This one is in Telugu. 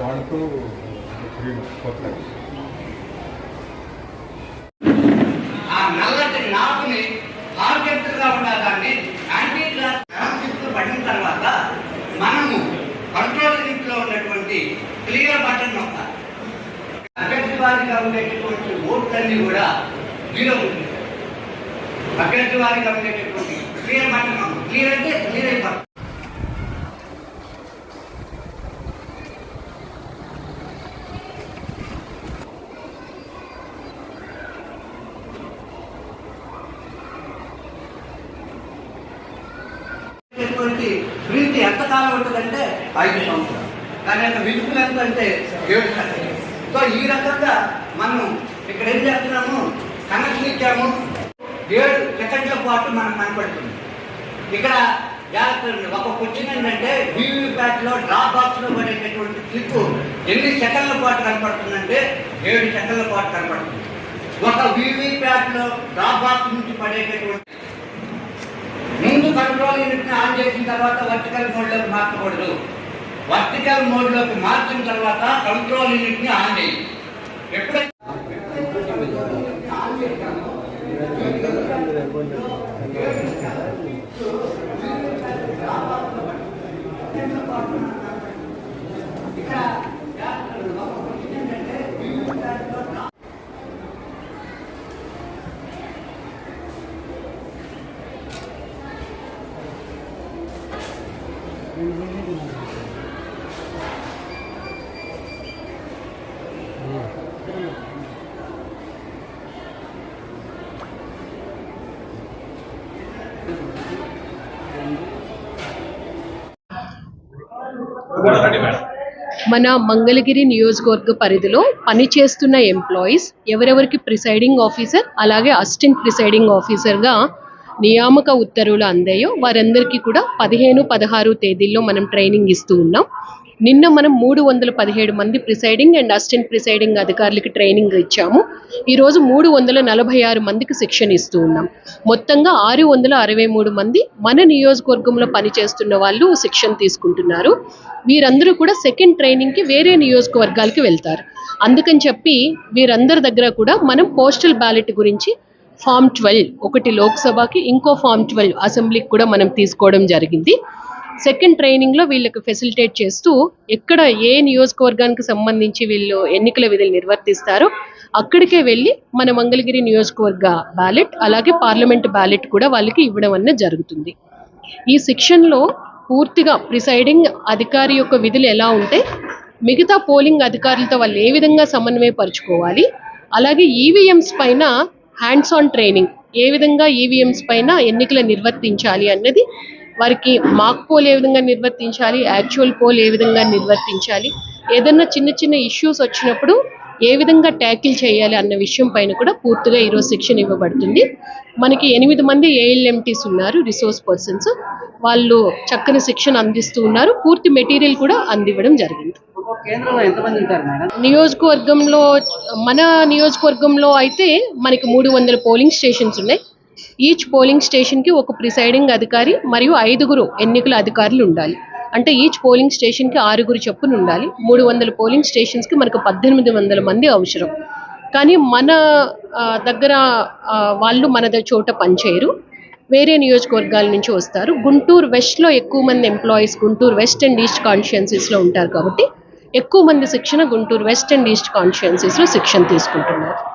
వన్ టూ త్రీ ఫోర్ ఆ నల్లటి నాకుని టార్గెట్గా ఉండాలని యాంటీ పడిన తర్వాత మనము కంట్రోల్ ఉన్నటువంటి క్లియర్ బటన్ నొక్కాలి అభ్యర్థి వారిగా ఉండేటటువంటి ఓట్లన్నీ కూడా జీరో ఉంటుంది అభ్యర్థి వారిగా ఉండేటటువంటి క్లియర్ బటన్ క్లియర్ అంటే క్లియర్ అయిపోతుంది ఉన్నటువంటి ప్రీతి ఎంతకాలం ఉంటుందంటే ఐదు సంవత్సరాలు. కానీ అంత విలుపులు ఎంత అంటే ఏడు సో ఈ రకంగా మనం ఇక్కడ ఏం చేస్తున్నాము? కనెక్షన్ ఇచ్చాము. ఏడు సెకండ్ల పాటు మనం కనపడుతుంది ఇక్కడ జాగ్రత్త ఒక క్వశ్చన్ ఏంటంటే వీవీప్యాట్లో డ్రా బాక్స్లో పడేటటువంటి క్లిప్ ఎన్ని సెకండ్ల పాటు కనపడుతుందంటే ఏడు సెకండ్ల పాటు కనపడుతుంది. ఒక వీవీప్యాట్లో డ్రాప్ బాక్స్ నుంచి పడేటటువంటి ముందు కంట్రోల్ యూనిట్ని ఆన్ చేసిన తర్వాత వర్టికల్ మోడ్లోకి మార్చకూడదు. వర్టికల్ మోడ్లోకి మార్చిన తర్వాత కంట్రోల్ యూనిట్ని ఆన్ చేయి. ఎప్పుడైతే ఆన్ చేస్తామో, ఇక్కడ జాగ్రత్తగా ఒక క్వశ్చన్ ఏంటంటే, వీవీప్యాట్లో డ్రాప్ మన మంగళగిరి నియోజకవర్గ పరిధిలో పనిచేస్తున్న ఎంప్లాయీస్ ఎవరెవరికి ప్రిసైడింగ్ ఆఫీసర్ అలాగే అసిస్టెంట్ ప్రిసైడింగ్ ఆఫీసర్గా నియామక ఉత్తర్వులు అందాయో వారందరికీ కూడా పదిహేను పదహారు తేదీల్లో మనం ట్రైనింగ్ ఇస్తూ ఉన్నాం. నిన్న మనం మూడు వందల పదిహేడు మంది ప్రిసైడింగ్ అండ్ అసిస్టెంట్ ప్రిసైడింగ్ అధికారులకి ట్రైనింగ్ ఇచ్చాము. ఈరోజు మూడు వందల నలభై ఆరు మందికి శిక్షణ ఇస్తూ ఉన్నాం. మొత్తంగా ఆరు వందల అరవై మూడు మంది మన నియోజకవర్గంలో పనిచేస్తున్న వాళ్ళు శిక్షణ తీసుకుంటున్నారు. వీరందరూ కూడా సెకండ్ ట్రైనింగ్కి వేరే నియోజకవర్గాలకి వెళ్తారు. అందుకని చెప్పి వీరందరి దగ్గర కూడా మనం పోస్టల్ బ్యాలెట్ గురించి ఫామ్ ట్వెల్వ్ ఒకటి లోక్సభకి ఇంకో ఫామ్ ట్వెల్వ్ అసెంబ్లీకి కూడా మనం తీసుకోవడం జరిగింది. సెకండ్ ట్రైనింగ్లో వీళ్ళకి ఫెసిలిటేట్ చేస్తూ ఎక్కడ ఏ నియోజకవర్గానికి సంబంధించి వీళ్ళు ఎన్నికల విధులు నిర్వర్తిస్తారో అక్కడికే వెళ్ళి మన మంగళగిరి నియోజకవర్గ బ్యాలెట్ అలాగే పార్లమెంట్ బ్యాలెట్ కూడా వాళ్ళకి ఇవ్వడం అనేది జరుగుతుంది. ఈ శిక్షణలో పూర్తిగా ప్రిసైడింగ్ అధికారి యొక్క విధులు ఎలా ఉంటే మిగతా పోలింగ్ అధికారులతో వాళ్ళు ఏ విధంగా సమన్వయపరుచుకోవాలి అలాగే ఈవీఎంస్ పైన హ్యాండ్స్ ఆన్ ట్రైనింగ్ ఏ విధంగా ఈవీఎంస్ పైన ఎన్నికలు నిర్వర్తించాలి అన్నది వారికి మాక్ పోల్ ఏ విధంగా నిర్వర్తించాలి యాక్చువల్ పోల్ ఏ విధంగా నిర్వర్తించాలి ఏదన్నా చిన్న చిన్న ఇష్యూస్ వచ్చినప్పుడు ఏ విధంగా ట్యాకిల్ చేయాలి అన్న విషయం పైన కూడా పూర్తిగా ఈరోజు శిక్షణ ఇవ్వబడుతుంది. మనకి ఎనిమిది మంది ఏఎల్ఎంటీస్ ఉన్నారు రిసోర్స్ పర్సన్స్ వాళ్ళు చక్కని శిక్షణ అందిస్తూ ఉన్నారు. పూర్తి మెటీరియల్ కూడా అందివ్వడం జరిగింది. నియోజకవర్గంలో మన నియోజకవర్గంలో అయితే మనకి మూడు వందల పోలింగ్ స్టేషన్స్ ఉన్నాయి. ఈచ్ పోలింగ్ స్టేషన్కి ఒక ప్రిసైడింగ్ అధికారి మరియు ఐదుగురు ఎన్నికల అధికారులు ఉండాలి. అంటే ఈచ్ పోలింగ్ స్టేషన్కి ఆరుగురు చొప్పున ఉండాలి. మూడు వందల పోలింగ్ స్టేషన్స్కి మనకు పద్దెనిమిది వందల మంది అవసరం. కానీ మన దగ్గర వాళ్ళు మన చోట పనిచేయరు. వేరే నియోజకవర్గాల నుంచి వస్తారు. గుంటూరు వెస్ట్లో ఎక్కువ మంది employees Guntur west and east కాన్స్టిట్యున్సీస్లో ఉంటారు కాబట్టి ఎక్కువ మంది శిక్షణ గుంటూరు వెస్ట్ అండ్ ఈస్ట్ కాన్స్టిట్యున్సీస్లో శిక్షణ తీసుకుంటున్నారు.